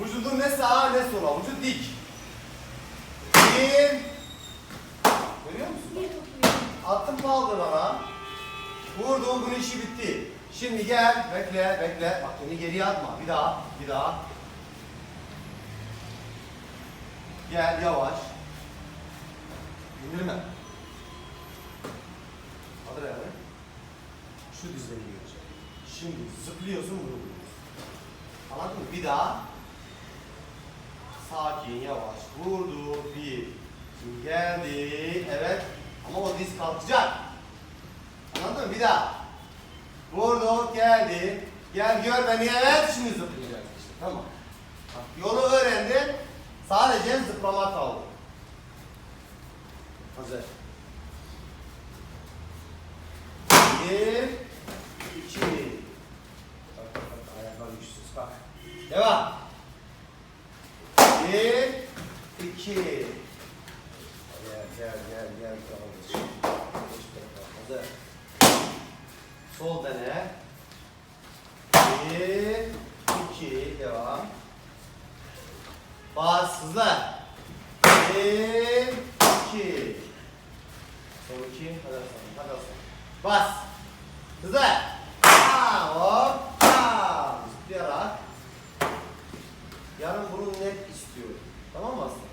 Vücudun ne sağa ne sola. Vücut dik. Bir. Görüyor musun? Attım kaldı bana. Vurdum bunun işi bitti. Şimdi gel bekle bekle. Bak beni geriye atma. Bir daha bir daha. Gel yavaş. İndirme. Kaldır ayağını. Şu dizleri görecek. Şimdi zıplıyorsun vuruyorsun. Anladın mı? Bir daha. Sakin, yavaş. Vurdu. Bir. Şimdi geldi. Evet. Ama o diz kalkacak. Anladın mı? Bir daha. Vurdu. Geldi. Gel gör beni. Evet. Şimdi zıplayacak işte. Tamam. Bak, yolu öğrendin. Sadece zıplama kaldı. Hazır. Bir, iki. Bak bak bak ayaklar güçsüz bak. Devam. Bir, iki. Gel gel gel gel. Tamam. Hazır. Sol dene. Bir, iki. Devam. Bas hızlı. Bir, iki. Son iki. Hadi Hasan. Hadi Hasan. Bas. Hızlı. Yarın bunun net istiyorum. Tamam mı aslında?